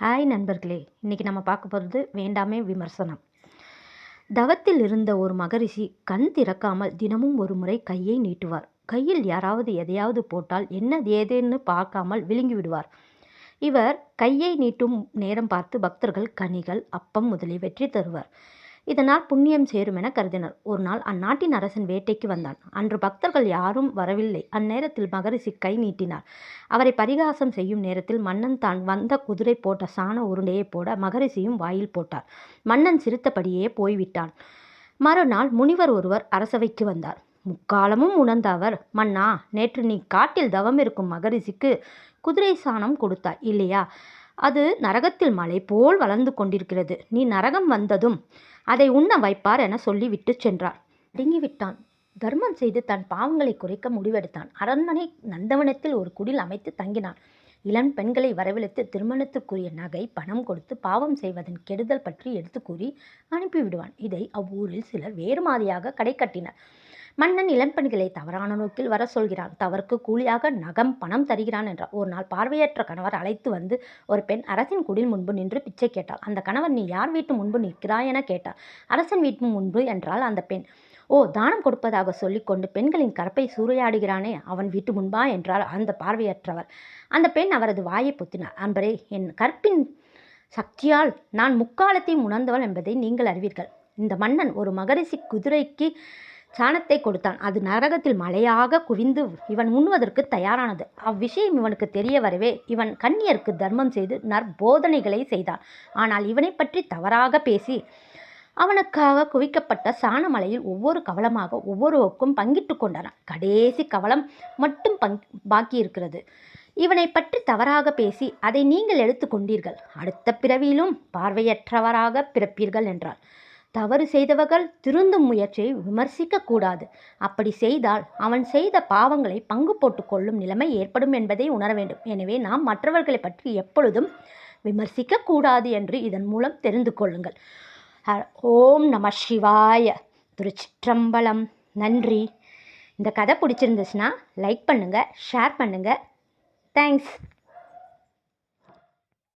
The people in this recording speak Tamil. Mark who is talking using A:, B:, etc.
A: ஹாய் நண்பர்களே இன்றைக்கி நம்ம பார்க்க போகிறது வேண்டாமே விமர்சனம். தவத்தில் இருந்த ஒரு மகரிஷி கண் திறக்காமல் தினமும் ஒரு முறை கையை நீட்டுவார். கையில் யாராவது எதையாவது போட்டால் என்ன ஏதேன்னு பார்க்காமல் விழுங்கி விடுவார். இவர் கையை நீட்டும் நேரம் பார்த்து பக்தர்கள் கனிகள் அப்பம் முதலியவற்றை தருவார். இதனால் புண்ணியம் சேரும் என கருதினர். ஒரு நாள் அந்நாட்டின் அரசன் வேட்டைக்கு வந்தான். அன்று பக்தர்கள் யாரும் வரவில்லை. அந்நேரத்தில் மகரிஷி கை நீட்டினார். அவரை பரிகாசம் செய்யும் நேரத்தில் மன்னன் தான் வந்த குதிரை போட்ட சாண உருண்டையை போட மகரிஷியும் வாயில் போட்டார். மன்னன் சிரித்தபடியே போய்விட்டான். மறுநாள் முனிவர் ஒருவர் அரசவைக்கு வந்தார். முக்காலமும் உணர்ந்த அவர் மன்னா நேற்று நீ காட்டில் தவம் இருக்கும் மகரிஷிக்கு குதிரை சாணம் கொடுத்தாய் இல்லையா? அது நரகத்தில் மலை போல் வளர்ந்து கொண்டிருக்கிறது. நீ நரகம் வந்ததும் அதை உண்ண வைப்பார் என சொல்லிவிட்டு சென்றார். அடங்கிவிட்டான் தர்மம் செய்து தன் பாவங்களை குறைக்க முடிவெடுத்தான். அரண்மனை நந்தவனத்தில் ஒரு குடில் அமைத்து தங்கினான். இளம் பெண்களை வரவழைத்து திருமணத்துக்குரிய நகை பணம் கொடுத்து பாவம் செய்வதன் கெடுதல் பற்றி எடுத்து கூறி அனுப்பிவிடுவான். இதை அவ்வூரில் சிலர் வேறு மாதிரியாக கடை கட்டினர். மன்னன் இளம்பெண்களை தவறான நோக்கில் வர சொல்கிறான். தவறுக்கு கூலியாக நகம் பணம் தருகிறான் என்றார். ஒரு நாள் பார்வையற்ற கணவர் அழைத்து வந்து ஒரு பெண் அரசின் குடில் முன்பு நின்று பிச்சை கேட்டாள். அந்த கணவர் நீ யார் வீட்டு முன்பு நிற்கிறாய்? என கேட்டார். அரசன் வீட்டு முன்பு? என்றால் அந்த பெண். ஓ தானம் கொடுப்பதாக சொல்லிக்கொண்டு பெண்களின் கற்பை சூறையாடுகிறானே அவன் வீட்டு முன்பா? என்றால் அந்த பார்வையற்றவர். அந்த பெண் அவரது வாயை பொத்தினார். அன்பரே என் கற்பின் சக்தியால் நான் முக்காலத்தையும் உணர்ந்தவள் என்பதை நீங்கள் அறிவீர்கள். இந்த மன்னன் ஒரு மகரிஷி குதிரைக்கு சாணத்தை கொடுத்தான். அது நரகத்தில் மலையாக குவிந்து இவன் உண்ணுவதற்கு தயாரானது. அவ்விஷயம் இவனுக்கு தெரிய வரவே இவன் கண்ணியருக்கு தர்மம் செய்து நற்போதனைகளை செய்தான். ஆனால் இவனை பற்றி தவறாக பேசி அவனுக்காக குவிக்கப்பட்ட சாணமலையில் ஒவ்வொரு கவலமாக ஒவ்வொருவருக்கும் பங்கிட்டு கொண்டனர் கடைசி கவலம் மட்டும் பங் பாக்கி இருக்கிறது இவனை பற்றி தவறாக பேசி அதை நீங்கள் எடுத்துக்கொண்டீர்கள் அடுத்த பிறவியிலும் பார்வையற்றவராக பிறப்பீர்கள் என்றார் தவறு செய்தவர்கள் திருந்தும் முயற்சியை விமர்சிக்க கூடாது. அப்படி செய்தால் அவன் செய்த பாவங்களை பங்கு போட்டுக்கொள்ளும் நிலைமை ஏற்படும் என்பதை உணர வேண்டும். எனவே நாம் மற்றவர்களை பற்றி எப்பொழுதும் விமர்சிக்க கூடாது என்று இதன் மூலம் தெரிந்து கொள்ளுங்கள். ஓம் நம சிவாய. திருச்சிற்றம்பலம். நன்றி. இந்த கதை பிடிச்சிருந்துச்சுன்னா லைக் பண்ணுங்கள் ஷேர் பண்ணுங்கள் தேங்க்ஸ்